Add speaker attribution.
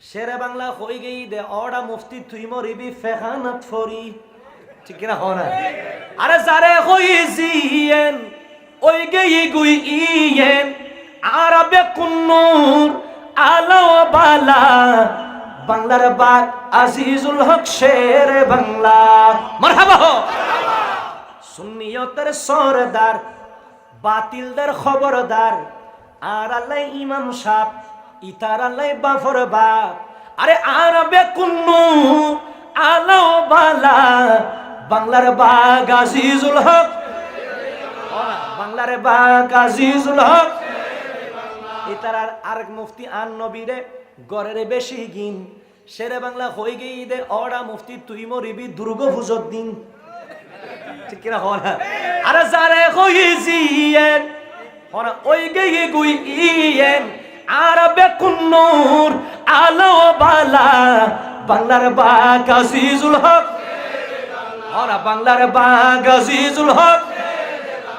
Speaker 1: শেরে বাংলা হই গেই দে, অডা মুফতি তুই মরিবি ফেহানাত ফরি। ঠিক কিনা হো না আরে যারে হই জিয়েন, ওই গেই গুই ইয়েন। আরবে কুন্নুর আলো বালা, বাংলার বাগ আজিজুল হক শের বাংলা। মারহাবা হো। সুন্নিয়তের সরদার, বাতিলদের খবরদার। আর আল্লাহ ইমাম সাহ ইতার আল্লাহ বাফর বাপ। আরে বাংলার বাগ আজিজুল হক। বাংলার বাগ আজিজুল হক। ইতার আর আরেক মুফতি আন নবীরে গড়ের বেশি গিন। শেরে বাংলা হই গেই দে অডা মুফতি তুই মরিবি দুর্গা পুজোর দিন। ঠিক কিনা হল? আরে যারে হইজিয়েন হনা ওই গেই গুই ইয়েন আরবে কুন্নুর আলো বালা বাংলার বাগ আজিজুল হক। হনা বাংলার বাগ আজিজুল হক।